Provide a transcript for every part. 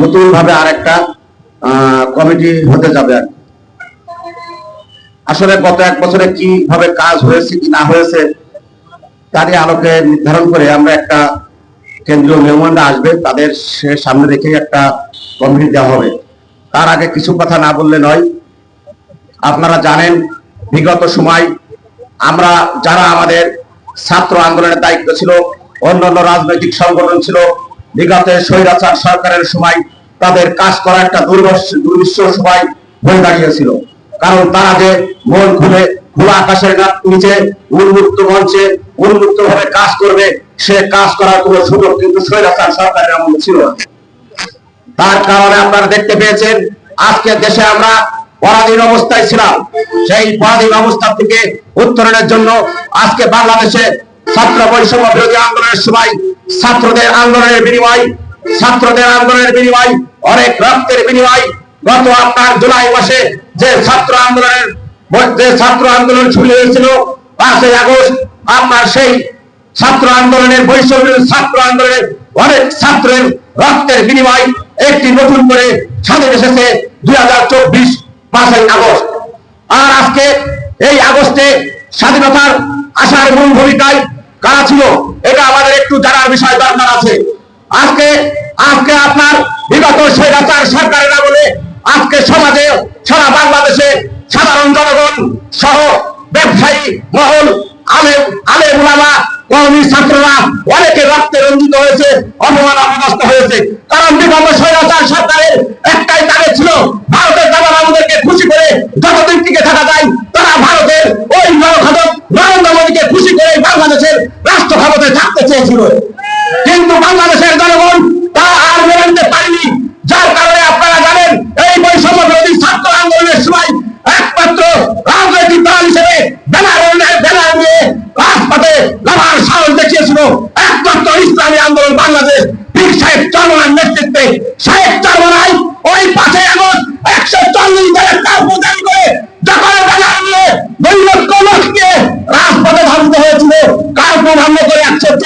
নতুন ভাবে আর একটা কমিটি হতে যাবে আর আসলে গত এক বছরে কীভাবে কাজ হয়েছে কি না হয়েছে তারই আলোকে নির্ধারণ করে আমরা একটা কেন্দ্রীয় মেহমানরা আসবে, তাদের সে সামনে রেখে একটা কমিটি দেওয়া হবে। তার আগে কিছু কথা না বললে নয়। আপনারা জানেন, বিগত সময় আমরা যারা আমাদের ছাত্র আন্দোলনের দায়িত্ব ছিল, অন্যান্য রাজনৈতিক সংগঠন ছিল বিগত স্বৈরাচার সরকারের সময় তাদের কাজ করা একটা দুর্বিশ্ব সময় হয়ে দাঁড়িয়েছিল। কারণ তারা যে মন খুলে খোলা আকাশের গা- নিচে উন্মুক্ত মঞ্চে উন্মুক্ত ভাবে কাজ করবে, সে কাজ করার কোনো সুযোগ কিন্তু স্বৈরাচার সরকারের আমলে ছিল তার কারণে আপনারা দেখতে পেয়েছেন, আজকে দেশে আমরা পরাধীন অবস্থায় ছিলাম। সেই পরাধীন অবস্থা থেকে উত্তরণের জন্য আজকে বাংলাদেশে ছাত্র বৈষম্য বিরোধী আন্দোলনের সময় ছাত্রদের আন্দোলনের বিনিময়, ছাত্রদের আন্দোলনের বিনিময়, অনেক রক্তের বিনিময়। গত আপনার জুলাই মাসে যে ছাত্র আন্দোলনের যে ছাত্র আন্দোলন শুরু হয়েছিল, পাঁচই আগস্ট আপনার সেই ছাত্র আন্দোলনের বৈষম্য ছাত্র আন্দোলনের অনেক ছাত্রের রক্তের বিনিময় একটি নতুন করে স্বাধীন এসেছে দুই হাজার চব্বিশ পাঁচই আগস্ট। আর আজকে এই আগস্টে স্বাধীনতার আসার মূল ভূমিকায় কারা ছিল? এটা আমাদের একটু জানার বিষয় দরকার আছে। আজকে আজকে আপনার বিগত স্বৈরাচার সরকারের বলে আজকে সমাজে সারা বাংলাদেশে সাধারণ জনগণ সহ ব্যবসায়ী, মহল কর্মী, ছাত্ররা অনেকে রক্তে রঞ্জিত হয়েছে অপদস্থ হয়েছে। কারণ সরকারের একটাই ছিল, ভারতের খুশি করে থাকা যায় বাংলাদেশের রাষ্ট্র ক্ষমতায় থাকতে চেয়েছিল। কিন্তু বাংলাদেশের জনগণ তা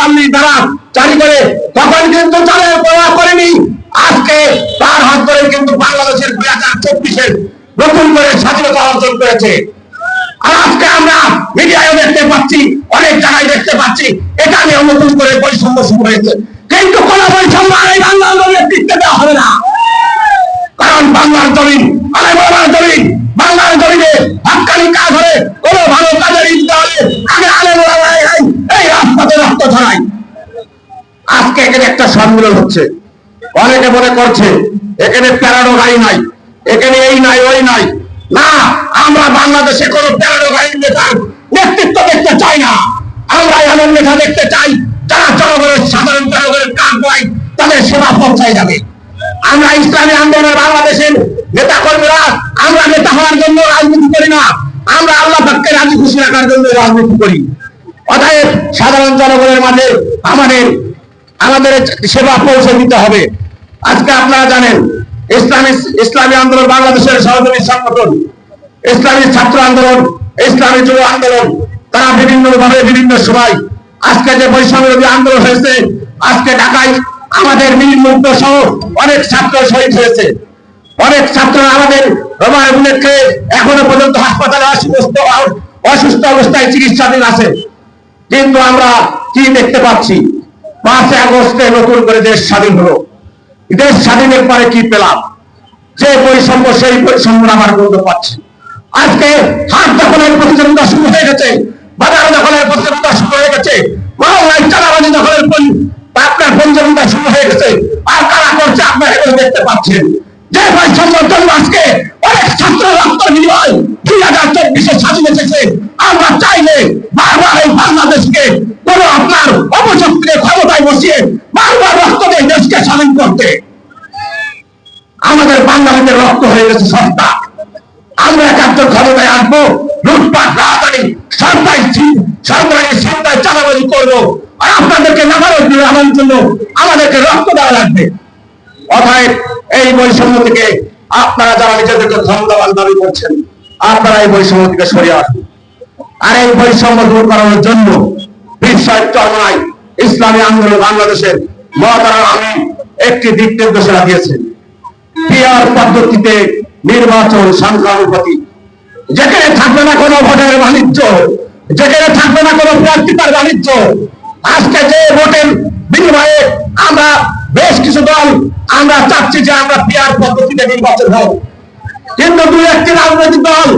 চল্লিশ দ্বারা জারি করে, তখন কিন্তু চালের প্রভাব করেনি আজকে তার হাত ধরে কিন্তু বাংলাদেশের দুই হাজার চব্বিশের নতুন করে স্বাধীনতা অর্জন করেছে। আমরা কারণ বাংলার জমিন বাংলার জমিনে হাক্কানি কাজ হলে আজকে এখানে একটা সম্মেলন হচ্ছে। অনেকে মনে করছে, এখানে প্যারাডো গাড়ি নাই, এখানে এই নাই, ওই নাই। না, আমরা বাংলাদেশে কোনো প্যারাডো গাড়ি নেতার নেতৃত্ব দেখতে চাই না। আমরা এমন নেতা দেখতে চাই, যারা জনগণের সাধারণ জনগণের কাজ হয় তাদের সেবা পৌঁছায় যাবে। আমরা ইসলামী আন্দোলনের বাংলাদেশের নেতা কর্মীরা আমরা নেতা হওয়ার জন্য রাজনীতি করি না। আমরা আল্লাহ পাককে রাজি খুশি রাখার জন্য রাজনীতি করি। অতএব সাধারণ জনগণের মাঝে আমাদের আমাদের সেবা পৌঁছে দিতে হবে। আজকে আপনারা জানেন, ইসলামী ইসলামী আন্দোলন বাংলাদেশের সহযোগী সংগঠন, ইসলামী ছাত্র আন্দোলন, ইসলামী যুব আন্দোলন, তারা বিভিন্ন ভাবে বিভিন্ন সময় আজকে যে বৈষম্য আন্দোলন হয়েছে, আজকে ঢাকায় আমাদের মুক্ত সহ অনেক ছাত্র শহীদ হয়েছে। অনেক ছাত্র আমাদের রোমায় এখনও পর্যন্ত হাসপাতালে অসুস্থ অসুস্থ অবস্থায় চিকিৎসাধীন আছে। কিন্তু আমরা কি দেখতে পাচ্ছি? পাঁচই আগস্টে নতুন করে দেশ স্বাধীন হলো। দেশ স্বাধীনের পরে কি পেলাম? যে বৈষম্য, সেই বৈষম্য আমার গন্ধ পাচ্ছি। আজকে হাট দখলের প্রতিযোগিতা শুরু হয়ে গেছে, বাজার দখলের প্রতিযোগিতা শুরু হয়ে গেছে চালাবাজি দখলের আপনার প্রতিযোগিতা শুরু হয়ে গেছে। আর কারা করছে আপনারা এগুলো দেখতে পাচ্ছেন। যে বৈষম্যের জন্য আজকে অনেক ছাত্র রক্ত বিনিময় দুই হাজার চব্বিশে স্বাধীন এসেছে। আমরা চাইলে বারবার এই বাংলাদেশকে কোন আপনার অপশক্তিকে ক্ষমতায় বসিয়ে বারবার রক্ত দিয়ে দেশকে স্বাধীন করতে। আমাদের রক্ত হয়ে গেছে সস্তা। আমরা ক্ষমতায় আসব, লুটপাট সরকারি সরকারি চিন্তায় চালাবাজি করব। আর আপনাদেরকে নামানোর জন্য আমাদেরকে রক্ত দেওয়া লাগবে। অতএব এই বৈষম্য থেকে আপনারা যারা নিজেদেরকে ক্ষমতাবান দাবি করছেন, আপনারা এই বৈষম্য থেকে সরিয়ে আসুন। আর এই বৈষম্য দূর করানোর জন্য ইসলামী আন্দোলন বাংলাদেশের মহাতারা আমি একটি দিক নির্দেশনা দিয়েছেন পদ্ধতিতে নির্বাচন সংখ্যানুপাতি যেখানে থাকবে না কোনো ভোটের বাণিজ্য, যেখানে থাকবে না কোনো প্রার্থিতার বাণিজ্য, আজকে যে ভোটের বিনিময়ে আমরা বেশ কিছু দল, আমরা চাচ্ছি যে আমরা পিয়ার পদ্ধতিতে নির্বাচন হোক। কিন্তু দুই একটি রাজনৈতিক দল,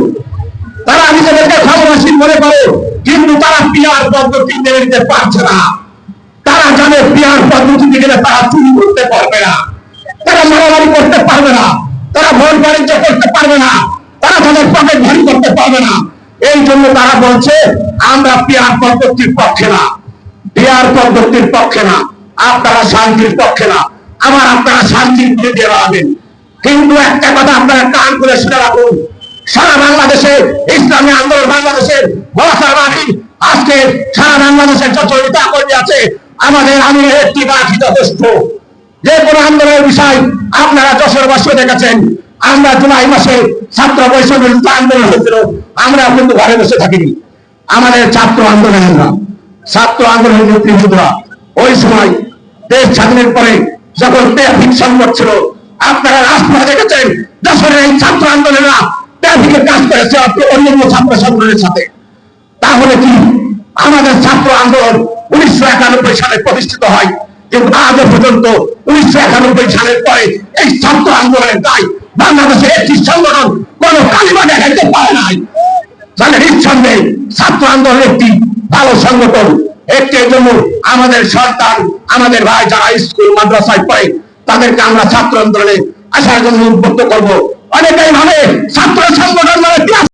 তারা নিজেদেরকে ক্ষমতাসীন মনে করে। কিন্তু তারা পিয়ার পদ্ধতি মেনে নিতে পারছে না। তারা জানে পিয়ার পদ্ধতিতে গেলে তারা চুরি করতে পারবে না। তারা মারামারি করতে পারবে না। তারা ভোট বাণিজ্য করতে পারবে না। তারা তাদের পকেট ভারী করতে পারবে না। এই জন্য তারা বলছে, আমরা পিয়ার পদ্ধতির পক্ষে না। পিয়ার পদ্ধতির পক্ষে না। আপনারা শান্তির পক্ষে না। আবার আপনারা শান্তির বিরুদ্ধে দাঁড়াবেন কিন্তু একটা কথা আপনারা কান করে শুনে রাখুন। সারা বাংলাদেশে, ইসলামী আন্দোলন বাংলাদেশের আজকে সারা বাংলাদেশের যত নেতা কর্মী আছে, আমাদের আমি একটি বাকি যথেষ্ট যে কোনো আন্দোলনের বিষয় আপনারা যশোরবাসী দেখেছেন। আমরা জুলাই মাসে ছাত্র বিরুদ্ধে আন্দোলন হয়েছিল। আমরা কিন্তু ঘরে বসে থাকিনি। আমাদের ছাত্র আন্দোলন আমরা ছাত্র আন্দোলনের নেতৃবৃন্দরা, ওই সময় দেশ স্বাধীনের পরে যখন সংকট ছিল, আপনারা রাস্তা দেখেছেন, যশোরের এই ছাত্র আন্দোলনেরা ট্রাফিকের কাজ করেছে অন্যান্য ছাত্র সংগঠনের সাথে। তাহলে কি আমাদের ছাত্র আন্দোলন উনিশশো একানব্বই সালে প্রতিষ্ঠিত হয় কিন্তু আজও পর্যন্ত উনিশশো একানব্বই সালের পরে এই ছাত্র আন্দোলনের দায় বাংলাদেশের একটি সংগঠন কোন কালিমা দেখাইতে পারে নাই। তাহলে নিঃসন্দেহে ছাত্র আন্দোলন একটি ভালো সংগঠন, একটি জন্য আমাদের সন্তান আমাদের ভাই যারা স্কুল, মাদ্রাসায় পড়ে, তাদেরকে আমরা ছাত্র আন্দোলনে আসার জন্য উদ্বুদ্ধ করব। অনেকেই ভাবে ছাত্র সংগঠন মানে